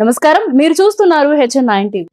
నమస్కారం. మీరు చూస్తున్నారు హెచ్ఎన్ నైన్ టీవీ.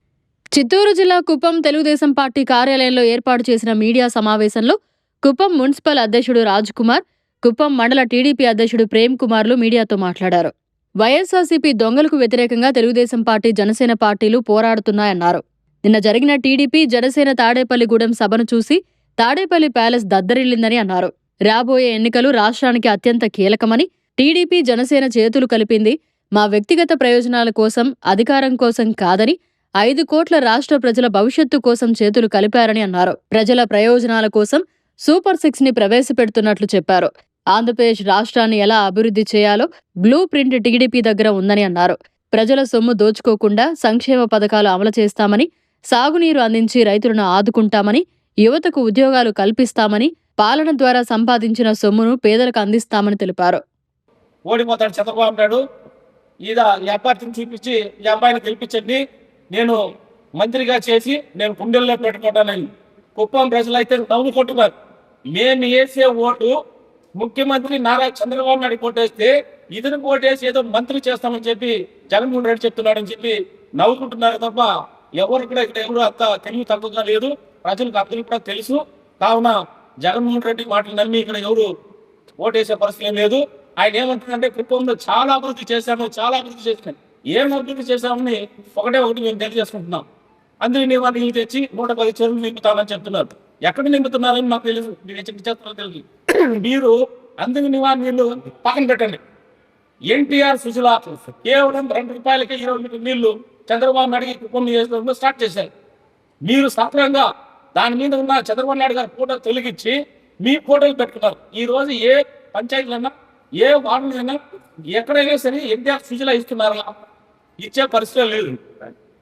చిత్తూరు జిల్లా కుప్పం తెలుగుదేశం పార్టీ కార్యాలయంలో ఏర్పాటు చేసిన మీడియా సమావేశంలో కుప్పం మున్సిపల్ అధ్యక్షుడు రాజ్ కుమార్ కుప్పం మండల టీడీపీ అధ్యక్షుడు ప్రేమ్ కుమార్లు మీడియాతో మాట్లాడారు. వైఎస్ఆర్సీపీ దొంగలకు వ్యతిరేకంగా తెలుగుదేశం పార్టీ జనసేన పార్టీలు పోరాడుతున్నాయన్నారు. నిన్న జరిగిన టీడీపీ జనసేన తాడేపల్లిగూడెం సభను చూసి తాడేపల్లి ప్యాలెస్ దద్దరిల్లిందని అన్నారు. రాబోయే ఎన్నికలు రాష్ట్రానికి అత్యంత కీలకమని టీడీపీ జనసేన చేతులు కలిపింది మా వ్యక్తిగత ప్రయోజనాల కోసం అధికారం కోసం కాదని ఐదు కోట్ల రాష్ట్ర ప్రజల భవిష్యత్తు కోసం చేతులు కలిపారని అన్నారు. ప్రజల ప్రయోజనాల కోసం సూపర్ సిక్స్ని ప్రవేశపెడుతున్నట్లు చెప్పారు. ఆంధ్రప్రదేశ్ రాష్ట్రాన్ని ఎలా అభివృద్ధి చేయాలో బ్లూ ప్రింట్ టీడీపీ దగ్గర ఉందని అన్నారు. ప్రజల సొమ్ము దోచుకోకుండా సంక్షేమ పథకాలు అమలు చేస్తామని సాగునీరు అందించి రైతులను ఆదుకుంటామని యువతకు ఉద్యోగాలు కల్పిస్తామని పాలన ద్వారా సంపాదించిన సొమ్మును పేదలకు అందిస్తామని తెలిపారు. ఓడిపోతాడు చంద్రబాబు నాయుడు. ఈడ ఈ అభ్యర్థిని చూపించి ఈ అబ్బాయిని గెలిపించండి. నేను మంత్రిగా చేసి నేను కుండెల్లో పెట్టుకుంటానని. కుప్పం ప్రజలు అయితే నవ్వుకుంటున్నారు మేము వేసే ఓటు ముఖ్యమంత్రి నారా చంద్రబాబు నాయుడు ఓటేస్తే ఇతను ఓటేసి ఏదో మంత్రి చేస్తామని చెప్పి జగన్మోహన్ రెడ్డి చెప్తున్నాడని చెప్పి నవ్వుకుంటున్నారు తప్ప ఎవరు కూడా ఇక్కడ ఎవరు అంత తెలివి తక్కువగా లేదు. ప్రజలకు అందరికీ కూడా తెలుసు. కావున జగన్మోహన్ రెడ్డి మాటలు నమ్మి ఇక్కడ ఎవరు ఓటేసే పరిస్థితి ఏం లేదు. ఆయన ఏమంటున్నారంటే కుటుంబంలో చాలా అభివృద్ధి చేశాను చాలా అభివృద్ధి చేశాను. ఏం అభివృద్ధి చేశామని ఒకటే ఒకటి మేము తెలియజేసుకుంటున్నాం. అందుకే నేను నీళ్ళు తెచ్చి నూట పది చెరువులు నింపుతామని చెప్తున్నారు. ఎక్కడ నింపుతున్నారని మాకు తెలుసు. మీరు చేస్తారో తెలుసు. మీరు అందుకు నివారణ నీళ్ళు పక్కన పెట్టండి. ఎన్టీఆర్ సుశీల కేవలం రెండు రూపాయలకి ఇరవై లీటర్ నీళ్ళు చంద్రబాబు నాయుడు కుటుంబం నియోజకవర్గంలో స్టార్ట్ చేశారు. మీరు సక్రంగా దాని మీద ఉన్న చంద్రబాబు నాయుడు గారి ఫోటో తొలగించి మీ ఫోటోలు పెట్టుకున్నారు. ఈ రోజు ఏ పంచాయతీలన్నా ఏ వార్డులైనా ఎక్కడైనా సరే ఎన్టీఆర్ సుజల ఇస్తున్నారా? ఇచ్చే పరిస్థితి లేదు.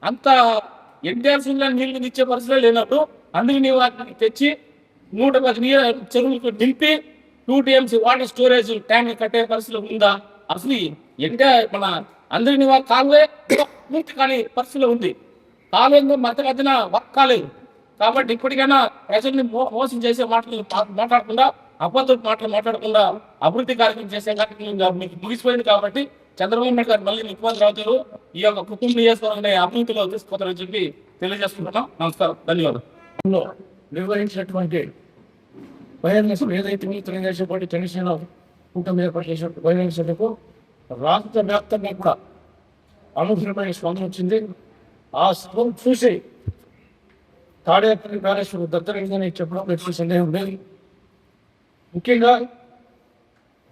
అంత ఎన్టీఆర్ సుజల నీళ్ళు ఇచ్చే పరిస్థితి లేనప్పుడు అందుకు నీవు వాటిని తెచ్చి నూట పది నీళ్ళ చెరువులకు నింపి two TMC water storage tank కట్టే పరిస్థితి ఉందా? అసలు ఎన్టీఆర్ మన అందరి నివా కాలువే పూర్తి కాని పరిస్థితిలో ఉంది. కాలువ మత మధ్యన వర్క్ కాలేదు. కాబట్టి ఇప్పటికైనా ప్రజల్ని మో- మోసం చేసే మాటలు మాట్లాడకుండా అబద్ధ మాటలు మాట్లాడకుండా అభివృద్ధి కార్యక్రమం చేసే కార్యక్రమం మీకు ముగిసిపోయింది కాబట్టి చంద్రబాబు నాయుడు గారు మళ్ళీ ముఖ్యమంత్రి అవుతారు. ఈ యొక్క కుటుంబ నియోజకవర్గం అభివృద్ధిలో తీసుకుపోతారని చెప్పి తెలియజేసుకుంటున్నాం. నమస్కారం. ధన్యవాదాలు. నిర్వహించినటువంటి బహిరంగ ఏదైతే మీ తెలుగుదేశం పార్టీ జనసేన కూటమి ఏర్పాటు చేసిన బహిరంగ రాష్ట్ర వ్యాప్తంగా కూడా అనూహ్యమైన స్పందన వచ్చింది. ఆ సభను చూసి తాడేపల్లి ప్యారేశ్వరు దత్తరిందని చెప్పడం ఎటువంటి సందేహం లేదు. ముఖ్యంగా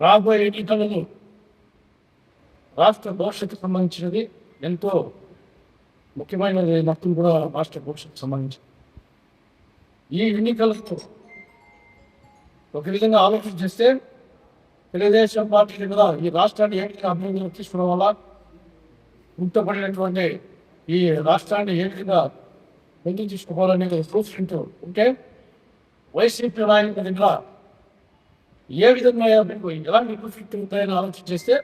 రాబోయే ఎన్నికలను రాష్ట్ర భవిష్యత్తుకు సంబంధించినది ఎంతో ముఖ్యమైనది మొత్తం కూడా రాష్ట్ర భవిష్యత్తుకు సంబంధించింది. ఈ ఎన్నికలతో ఒక విధంగా ఆలోచన చేస్తే తెలుగుదేశం పార్టీ కూడా ఈ రాష్ట్రాన్ని ఏ విధంగా అభివృద్ధిలో తీసుకోవడం వల్ల గుర్తుపడినటువంటి ఈ రాష్ట్రాన్ని ఏ విధంగా ముందుకు తీసుకుపోవాలనేది చూసుకుంటూ ఉంటే వైసీపీ నాయకుల దగ్గర ఏ విధంగా మీకు ఎలాంటి కుఫిట్ ఉంటాయని ఆలోచన చేస్తే